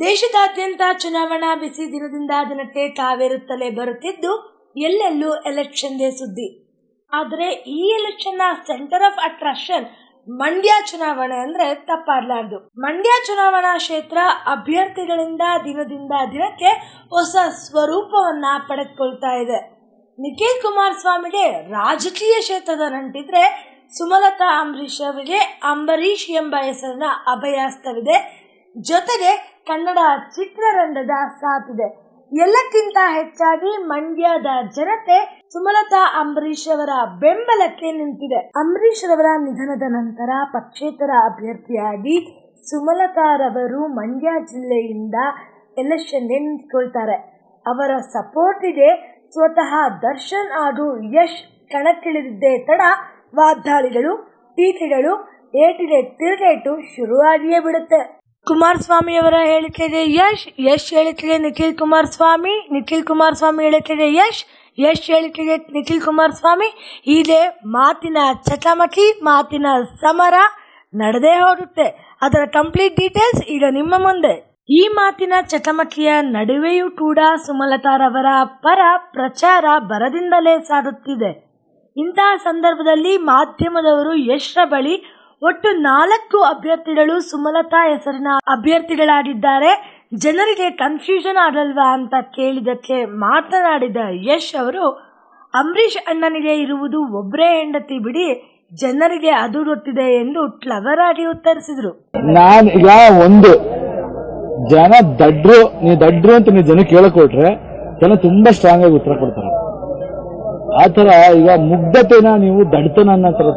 ದೇಶದಾದ್ಯಂತ ಚುನಾವಣಾ ಬಿಸಿ ದಿನದಿಂದ ದಿನಕ್ಕೆ ಕಾವೇರುತ್ತಲೇ ಬರುತ್ತಿದ್ದು, ಎಲ್ಲೆಲ್ಲೂ ಎಲೆಕ್ಷನ್ದೇ ಸುದ್ದಿ. ಆದರೆ ಈ ಎಲೆಕ್ಷನ್ನ ಸೆಂಟರ್ ಆಫ್ ಅಟ್ರಾಕ್ಷನ್ ಮಂಡ್ಯ ಚುನಾವಣೆ ಅಂದ್ರೆ ತಪ್ಪಾಡ್ಲಾರ್ದು ಮಂಡ್ಯ ಚುನಾವಣಾ ಕ್ಷೇತ್ರ ಅಭ್ಯರ್ಥಿಗಳಿಂದ ದಿನದಿಂದ ದಿನಕ್ಕೆ ಹೊಸ ಸ್ವರೂಪವನ್ನ ಪಡೆದುಕೊಳ್ತಾ ಇದೆ. ನಿಖಿಲ್ ಕುಮಾರಸ್ವಾಮಿಗೆ ರಾಜಕೀಯ ಕ್ಷೇತ್ರದ ನಂಟಿದ್ರೆ ಸುಮಲತಾ ಅಂಬರೀಷ್ ಅವರಿಗೆ ಅಂಬರೀಷ್ ಎಂಬ ಹೆಸರಿನ ಅಭಯಾಸ್ತವಿದೆ ಜೊತೆಗೆ ಕನ್ನಡ ಚಿತ್ರರಂಗದ ಸಾಥಿದೆ ಎಲ್ಲಕ್ಕಿಂತ ಹೆಚ್ಚಾಗಿ ಮಂಡ್ಯದ ಜನತೆ ಸುಮಲತಾ ಅಂಬರೀಷ್ ಅವರ ಬೆಂಬಲಕ್ಕೆ ನಿಂತಿದೆ. ಅಂಬರೀಷ್ ರವರ ನಿಧನದ ನಂತರ ಪಕ್ಷೇತರ ಅಭ್ಯರ್ಥಿಯಾಗಿ ಸುಮಲತಾರವರು ಮಂಡ್ಯ ಜಿಲ್ಲೆಯಿಂದ ಎಲೆಕ್ಷನ್ ನಿಂತ್ಕೊಳ್ತಾರೆ. ಅವರ ಸಪೋರ್ಟಿಗೆ ಸ್ವತಃ ದರ್ಶನ್ ಹಾಗೂ ಯಶ್ ಕಣಕ್ಕಿಳಿದಿದ್ದೇ ತಡ ವಾಗ್ದಾಳಿಗಳು, ಟೀಕೆಗಳು, ಏಟಿಗೆ ತಿರುಗೇಟು ಶುರುವಾಗಿಯೇ ಬಿಡುತ್ತೆ. ಕುಮಾರಸ್ವಾಮಿ ಅವರ ಹೇಳಿಕೆಗೆ ಯಶ್ ಯಶ್ ಹೇಳಿಕೆಗೆ ನಿಖಿಲ್ ಕುಮಾರಸ್ವಾಮಿ ನಿಖಿಲ್ ಕುಮಾರಸ್ವಾಮಿ ಹೇಳಿಕೆಗೆ ಯಶ್ ಯಶ್ ಹೇಳಿಕೆಗೆ ನಿಖಿಲ್ ಕುಮಾರಸ್ವಾಮಿ. ಹೀಗೆ ಮಾತಿನ ಚಕಮಕಿ, ಮಾತಿನ ಸಮರ ನಡೆದೇ ಹೋಗುತ್ತೆ. ಅದರ ಕಂಪ್ಲೀಟ್ ಡೀಟೇಲ್ಸ್ ಈಗ ನಿಮ್ಮ ಮುಂದೆ. ಈ ಮಾತಿನ ಚಕಮಕಿಯ ನಡುವೆಯೂ ಕೂಡ ಸುಮಲತಾರವರ ಪರ ಪ್ರಚಾರ ಬರದಿಂದಲೇ ಸಾಗುತ್ತಿದೆ ಇಂತಹ ಸಂದರ್ಭದಲ್ಲಿ ಮಾಧ್ಯಮದವರು ಯಶ್ರ ಬಳಿ ಒಟ್ಟು ನಾಲ್ಕು ಅಭ್ಯರ್ಥಿಗಳು ಸುಮಲತಾ ಹೆಸರಿನ ಅಭ್ಯರ್ಥಿಗಳಾಗಿದ್ದಾರೆ. ಜನರಿಗೆ ಕನ್ಫ್ಯೂಷನ್ ಆಗಲ್ವಾ ಅಂತ ಕೇಳಿದಕ್ಕೆ ಮಾತನಾಡಿದ ಯಶ್ ಅವರು, ಅಂಬರೀಷ್ ಅಣ್ಣನಿಗೆ ಇರುವುದು ಒಬ್ಬರೇ ಹೆಂಡತಿ ಬಿಡಿ, ಜನರಿಗೆ ಅದು ಗೊತ್ತಿದೆ ಎಂದು ಕ್ಲವರ್ ಆಗಿ ಉತ್ತರಿಸಿದ್ರು. ನಾನು ಈಗ ಒಂದು, ಜನ ದಡ್ರು ನೀವು ದಡ್ರು ಅಂತ ನೀವು ಜನ ಕೇಳಿಕೊಟ್ರೆ, ಜನ ತುಂಬಾ ಸ್ಟ್ರಾಂಗ್ ಆಗಿ ಉತ್ತರ ಕೊಡ್ತಾರೆ. ಆತರ ತರ ಈಗ ಮುಗ್ಧತೆನ ನೀವು ದಡ್ತನ ಅನ್ನೋ ತರ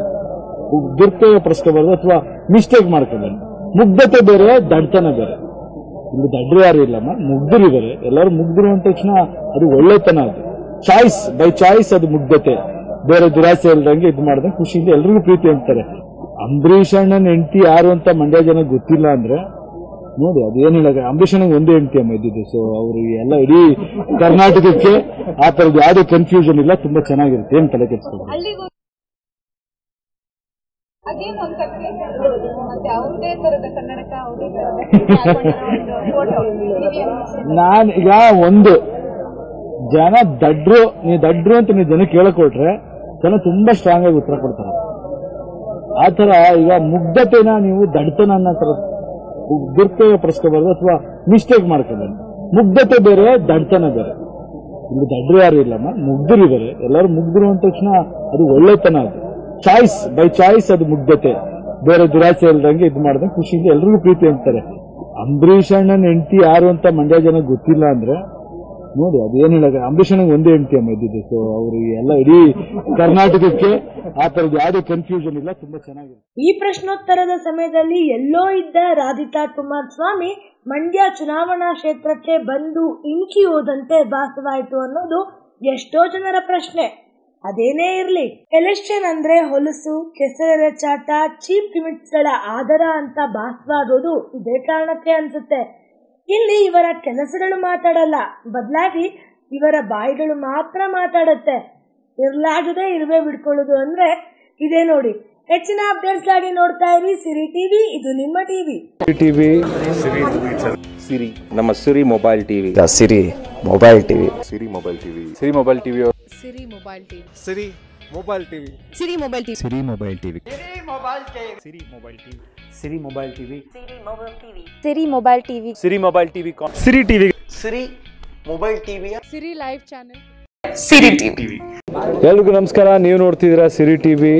ದುರುಪಯೋಗ ಪಡಿಸ್ಕೋಬಾರ್ದು ಅಥವಾ ಮಿಸ್ಟೇಕ್ ಮಾಡ್ಕೋಬಾರ್ದು ಮುಗ್ಧತೆ ಬೇರೆ ದಡ್ತನ ಬೇರೆ. ಇಲ್ಲಿ ದಡ್ರು ಯಾರು ಇಲ್ಲಮ್ಮ ಮುಗ್ಧರು ಇದಾರೆ. ಎಲ್ಲರೂ ಮುಗ್ಧರು ಅಂದ ತಕ್ಷಣ ಅದು ಒಳ್ಳೆತನ ಅದು. ಚಾಯ್ಸ್ ಬೈ ಚಾಯ್ಸ್ ಅದು ಮುಗ್ಧತೆ. ಬೇರೆ ದುರಾಸೆ ಇಲ್ದಂಗೆ ಇದು ಮಾಡಿದ್ರೆ ಖುಷಿಯಿಂದ ಎಲ್ರಿಗೂ ಪ್ರೀತಿ ಅಂತಾರೆ. ಅಂಬರೀಷ್ ಅಣ್ಣನ ಹೆಂಡತಿ ಯಾರು ಅಂತ ಮಂಡ್ಯ ಜನ ಗೊತ್ತಿಲ್ಲ ಅಂದ್ರೆ, ನೋಡಿ ಅದೇನು ಹೇಳಕ್ ಅಂಬರೀಷ್ ಅಣ್ಣಗೆ ಒಂದೇ ಹೆಂಡತಿ ಅಮ್ಮ ಇದ್ದಿದ್ದು. ಸೊ ಅವರು ಎಲ್ಲ ಇಡೀ ಕರ್ನಾಟಕಕ್ಕೆ ಆ ತರದ್ದು ಯಾವುದೇ ಕನ್ಫ್ಯೂಷನ್ ಇಲ್ಲ, ತುಂಬಾ ಚೆನ್ನಾಗಿರುತ್ತೆ. ಏನ್ ತಲೆ ಕೆಡಿಸ್ಕೊಂಡು ಕಟ್ಟಿ ಮತ್ತೆ ಅವ್ರದೇ ತರದ ಕನ್ನಡಕ, ಅವ್ರದೇ ತರದ ನಾನು ನಾನ್ ಈಗ ಒಂದು, ಜನ ದಡ್ರು, ನೀ ದಡ್ರು ಅಂತ ನೀವು ಜನ ಕೇಳಕೊಟ್ರೆ ಜನ ತುಂಬಾ ಸ್ಟ್ರಾಂಗ್ ಆಗಿ ಉತ್ತರ ಕೊಡ್ತಾರೆ. ಆತರ ತರ ಈಗ ಮುಗ್ಧತೆನ ನೀವು ದಡ್ತನ ಅನ್ನೋ ತರ ದುರುಪಯೋಗ ಪಡಿಸ್ಕೋಬಾರ್ದು ಅಥವಾ ಮಿಸ್ಟೇಕ್ ಮಾಡ್ಕೋಬಾರ್ದು. ಮುಗ್ಧತೆ ಬೇರೆ, ದಡ್ತನ ಬೇರೆ. ಇಲ್ಲಿ ದಡ್ರು ಯಾರು ಇಲ್ಲಮ್ಮ ಮುಗ್ಧರು ಇದಾರೆ. ಎಲ್ಲರೂ ಮುಗ್ಧರು ಅಂದ ತಕ್ಷಣ ಅದು ಒಳ್ಳೆತನ ಅದು. ಚಾಯ್ಸ್ ಬೈ ಚಾಯ್ಸ್ ಅದು ಮುಗ್ಧತೆ ಬೇರೆ ದುರಾಸೆ ಇಲ್ದಂಗೆ ಇದು ಮಾಡಿದ್ರೆ ಖುಷಿಯಿಂದ ಎಲ್ರಿಗೂ ಪ್ರೀತಿ ಅಂತಾರೆ. ಅಂಬರೀಷ್ ಅಣ್ಣನ ಹೆಂಡತಿ ಯಾರು ಅಂತ ಮಂಡ್ಯ ಜನ ಗೊತ್ತಿಲ್ಲ ಅಂದ್ರೆ, ನೋಡಿ, ಅದೇನು ಅಂಬರೀಷ್ ಅಣ್ಣ ಒಂದೇ ಹೆಂಡತಿ ಅಮ್ಮ ಇದ್ದಿದ್ದು ಸೊ ಅವರು ಎಲ್ಲ ಇಡೀ ಕರ್ನಾಟಕಕ್ಕೆ ಆ ತರದ ಯಾವುದೇ ಕನ್ಫ್ಯೂಷನ್ ಇಲ್ಲ, ತುಂಬಾ ಚೆನ್ನಾಗಿದೆ. ಈ ಪ್ರಶ್ನೋತ್ತರದ ಸಮಯದಲ್ಲಿ ಎಲ್ಲೋ ಇದ್ದ ರಾಧಿಕಾ ಕುಮಾರಸ್ವಾಮಿ ಮಂಡ್ಯ ಚುನಾವಣಾ ಕ್ಷೇತ್ರಕ್ಕೆ ಬಂದು ಇಂಚಿ ಹೋದಂತೆ ಭಾಸವಾಯಿತು ಅನ್ನೋದು ಎಷ್ಟೋ ಜನರ ಪ್ರಶ್ನೆ. ಅದೇನೇ ಇರ್ಲಿ. ಎಲೆಕ್ಷನ್ ಅಂದ್ರೆ ಹೊಲಸು ಕೆಸರ ಚಾಟ ಚೀಪ್ ಲಿಮಿಟ್ಸ್ಗಳ ಆಧಾರ ಅಂತ ಭಾಸವಾಗೋದು ಇದೇ ಕಾರಣಕ್ಕೆ ಅನ್ಸುತ್ತೆ. ಇಲ್ಲಿ ಇವರ ಕೆಲಸಗಳು ಮಾತಾಡಲ್ಲ. ಬದಲಾಗಿ ಇವರ ಬಾಯಿಗಳು ಮಾತ್ರ ಮಾತಾಡುತ್ತೆ. ಇರ್ಲಾಗದೆ ಇರುವೆ ಬಿಡ್ಕೊಳ್ಳೋದು ಅಂದ್ರೆ ಇದೇ ನೋಡಿ. ಹೆಚ್ಚಿನ ಅಪ್ಡೇಟ್ಸ್ ಆಗಿ ನೋಡ್ತಾ ಇರಿ ಸಿರಿ ಟಿವಿ ಇದು ನಿಮ್ಮ ಟಿವಿ. ಟಿವಿ. ಸಿರಿ ನಮ್ಮ Siri mobile TV. Siri mobile TV. Siri mobile TV. Siri mobile TV Siri mobile TV Siri mobile TV Siri mobile TV Siri mobile TV Siri mobile TV Siri mobile TV Siri mobile TV Siri mobile TV Siri mobile TV Siri live channel ಎಲ್ರಿಗೂ ನಮಸ್ಕಾರ ನೀವು ನೋಡ್ತಿದ್ದೀರಾ Siri TV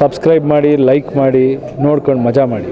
subscribe ಮಾಡಿ like ಮಾಡಿ ನೋಡ್ಕೊಂಡು ಮಜಾ ಮಾಡಿ